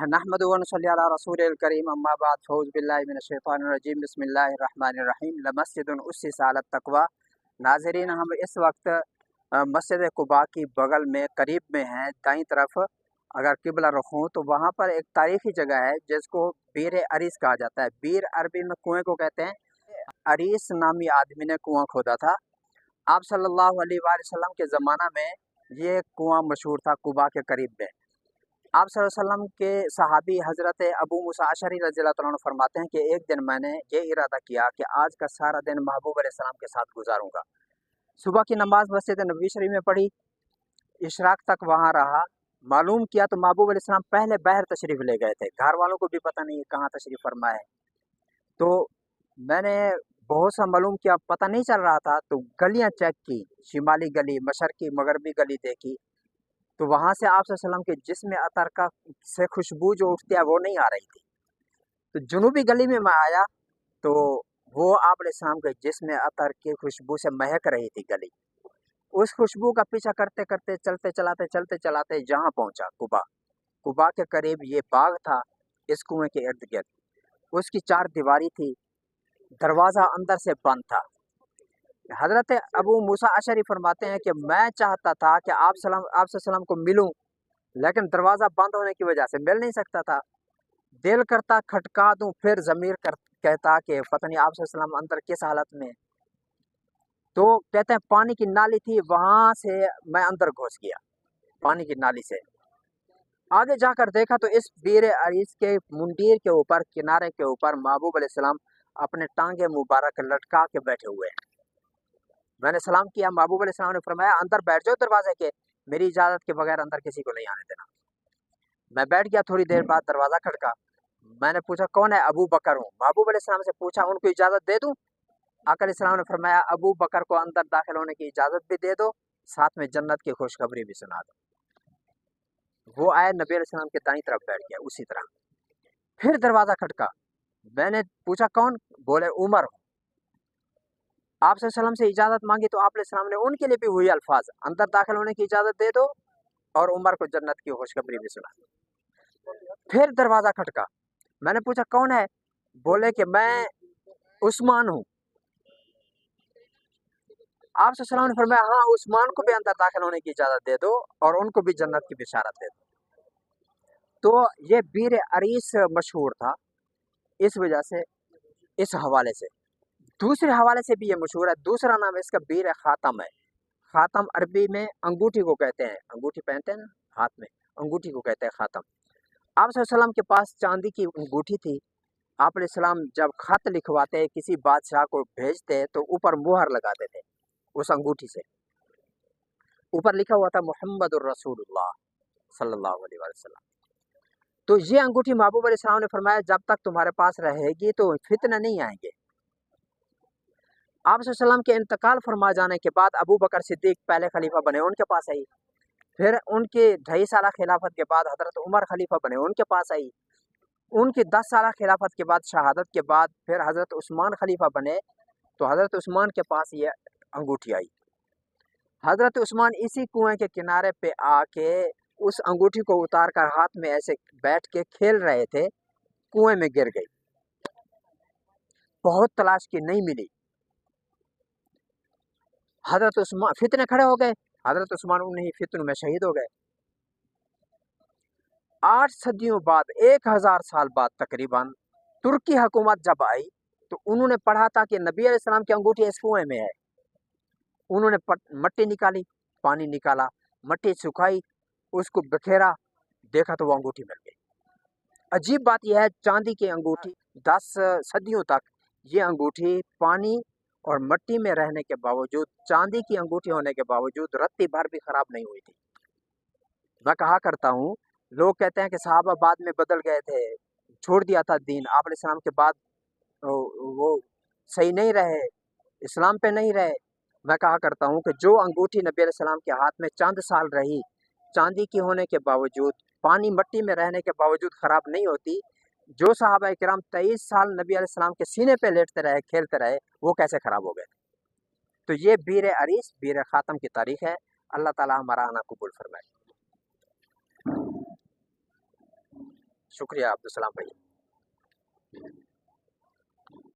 نحمد ونصلي على رسول الكريم اما بعد فوز بالله من الشیطان الرجیم، بسم اللہ الرحمن الرحیم، لمسجد اسس على التقوى ناظرین، ہم اس وقت مسجد قباء کی بغل میں، قریب میں ہیں۔ دائیں طرف اگر قبلہ رخ ہوں تو وہاں پر ایک تاریخی جگہ ہے، جس کو بیر عریس کہا جاتا ہے۔ بیر عربی میں کنویں کو کہتے ہیں۔ عریس نامی آدمی نے کنواں کھودا تھا۔ آپ صلی اللہ علیہ وآلہ وسلم کے زمانہ میں یہ کنواں مشہور تھا، قباء کے قریب میں۔ آپ صلی اللہ علیہ وسلم کے صحابی حضرت ابو مساشری رضی اللہ عنہ فرماتے ہیں کہ ایک دن میں نے یہ ارادہ کیا کہ آج کا سارا دن محبوب علیہ السلام کے ساتھ گزاروں گا۔ صبح کی نماز مسجد نبی شریف میں پڑھی، اشراق تک وہاں رہا۔ معلوم کیا تو محبوب علیہ السلام پہلے باہر تشریف لے گئے تھے۔ گھر والوں کو بھی پتہ نہیں کہاں تشریف فرما ہے تو میں نے بہت سا معلوم کیا، پتہ نہیں چل رہا تھا۔ تو گلیاں چیک کی، شمالی گلی، مشرقی، مغربی گلی دیکھی۔ تو وہاں سے آپ صلی اللہ علیہ وسلم کے جسم اطر کا سے خوشبو جو اٹھتی ہے وہ نہیں آ رہی تھی۔ تو جنوبی گلی میں میں آیا تو وہ آپ علیہ السلام کے جسم اطر کی خوشبو سے مہک رہی تھی گلی۔ اس خوشبو کا پیچھا کرتے کرتے چلتے چلاتے چلتے چلاتے جہاں پہنچا؟ کبا کبا کے قریب یہ باغ تھا، اس کنویں کے ارد گرد۔ اس کی چار دیواری تھی، دروازہ اندر سے بند تھا۔ حضرت ابو موسا اشری فرماتے ہیں کہ میں چاہتا تھا کہ آپ سلام آپ وسلم کو ملوں، لیکن دروازہ بند ہونے کی وجہ سے مل نہیں سکتا تھا۔ دل کرتا کھٹکا دوں، پھر ضمیر کہتا کہ پتہ نہیں آپ وسلم اندر کس حالت میں تو کہتے ہیں پانی کی نالی تھی، وہاں سے میں اندر گھس گیا، پانی کی نالی سے۔ آگے جا کر دیکھا تو اس بیر عریض کے منڈیر کے اوپر، کنارے کے اوپر محبوب علیہ السلام اپنے ٹانگے مبارک لٹکا کے بیٹھے ہوئے ہیں۔ میں نے سلام کیا، محبوب علیہ السلام نے فرمایا، اندر بیٹھ جاؤ دروازے کے، میری اجازت کے بغیر اندر کسی کو نہیں آنے دینا۔ میں بیٹھ گیا تھوڑی دیر بعد، دروازہ کھڑکا۔ میں نے پوچھا، کون ہے ابو بکر ہوں؟ محبوب علیہ السلام سے پوچھا، ان کو اجازت دے دوں؟ علیہ السلام نے فرمایا، ابو بکر کو اندر داخل ہونے کی اجازت بھی دے دو، ساتھ میں جنت کی خوشخبری بھی سنا دو۔ وہ آئے، نبی علیہ السلام کے دائیں طرف بیٹھ گیا، اسی طرح۔ پھر دروازہ کھٹکا میں نے پوچھا، کون؟ بولے، عمر آپ صلی اللہ علیہ وسلم سے اجازت مانگی تو آپ علیہ السلام نے ان کے لیے بھی ہوئی الفاظ اندر داخل ہونے کی اجازت دے دو اور عمر کو جنت کی خوشخبری بھی سنا پھر دروازہ کھٹکا۔ میں نے پوچھا، کون ہے؟ بولے کہ میں عثمان ہوں۔ آپ صلی اللہ علیہ وسلم نے فرمایا ہاں عثمان کو بھی اندر داخل ہونے کی اجازت دے دو اور ان کو بھی جنت کی بشارت دے دو۔ تو یہ بیر عریس مشہور تھا۔ اس وجہ سے، اس حوالے سے۔ دوسرے حوالے سے بھی یہ مشہور ہے، دوسرا نام اس کا بیر خاتم ہے۔ خاتم عربی میں انگوٹھی کو کہتے ہیں۔ انگوٹھی پہنتے ہیں نا، ہاتھ میں۔ انگوٹھی کو کہتے ہیں خاتم۔ آپ صلی اللہ علیہ وسلم کے پاس چاندی کی انگوٹھی تھی۔ آپ علیہ السلام جب خط لکھواتے کسی بادشاہ کو بھیجتے تو اوپر مہر لگاتے تھے اس انگوٹھی سے۔ اوپر لکھا ہوا تھا، محمد الرسول اللہ صلی اللہ علیہ وسلم۔ تو یہ انگوٹھی محبوب علیہ السلام نے فرمایا، جب تک تمہارے پاس رہے گی تو فتنہ نہیں آئیں گے۔ آپ صلی اللہ علیہ وسلم کے انتقال فرما جانے کے بعد ابو بکر صدیق پہلے خلیفہ بنے، ان کے پاس آئی۔ پھر ان کی ڈھائی سالہ خلافت کے بعد حضرت عمر خلیفہ بنے، ان کے پاس آئی۔ ان کی دس سالہ خلافت کے بعد، شہادت کے بعد پھر حضرت عثمان خلیفہ بنے، تو حضرت عثمان کے پاس یہ انگوٹھی آئی۔ حضرت عثمان اسی کنویں کے کنارے پہ آ کے اس انگوٹھی کو اتار کر ہاتھ میں ایسے بیٹھ کے کھیل رہے تھے، کنویں میں گر گئی۔ بہت تلاش کی، نہیں ملی۔ حضرت عثمان فتنے کھڑے ہو گئے۔ حضرت عثمان انہیں فتن میں شہید ہو گئے۔ آٹھ صدیوں بعد، ایک ہزار سال بعد تقریباً ترکی حکومت جب آئی تو انہوں نے پڑھا تھا کہ نبی علیہ السلام کی انگوٹھی اس کنویں میں ہے۔ انہوں نے مٹی نکالی، پانی نکالا، مٹی سکھائی، اس کو بکھیرا، دیکھا تو وہ انگوٹھی مل گئی۔ عجیب بات یہ ہے، چاندی کی انگوٹھی، دس صدیوں تک یہ انگوٹھی پانی اور مٹی میں رہنے کے باوجود، چاندی کی انگوٹھی ہونے کے باوجود رتی بھر بھی خراب نہیں ہوئی تھی۔ میں کہا کرتا ہوں، لوگ کہتے ہیں کہ صحابہ بعد میں بدل گئے تھے، چھوڑ دیا تھا دین، آپ علیہ السلام کے بعد وہ صحیح نہیں رہے، اسلام پہ نہیں رہے۔ میں کہا کرتا ہوں کہ جو انگوٹھی نبی علیہ السلام کے ہاتھ میں چاند سال رہی، چاندی کی ہونے کے باوجود، پانی مٹی میں رہنے کے باوجود خراب نہیں ہوتی جو صحابہ کرام تیئیس سال نبی علیہ السلام کے سینے پہ لیٹتے رہے، کھیلتے رہے، وہ کیسے خراب ہو گئے؟ تو یہ بیر عریس بیر خاتم کی تاریخ ہے۔ اللہ تعالیٰ ہمارا آنا قبول فرمائے۔ شکریہ، عبدالسلام بھائی۔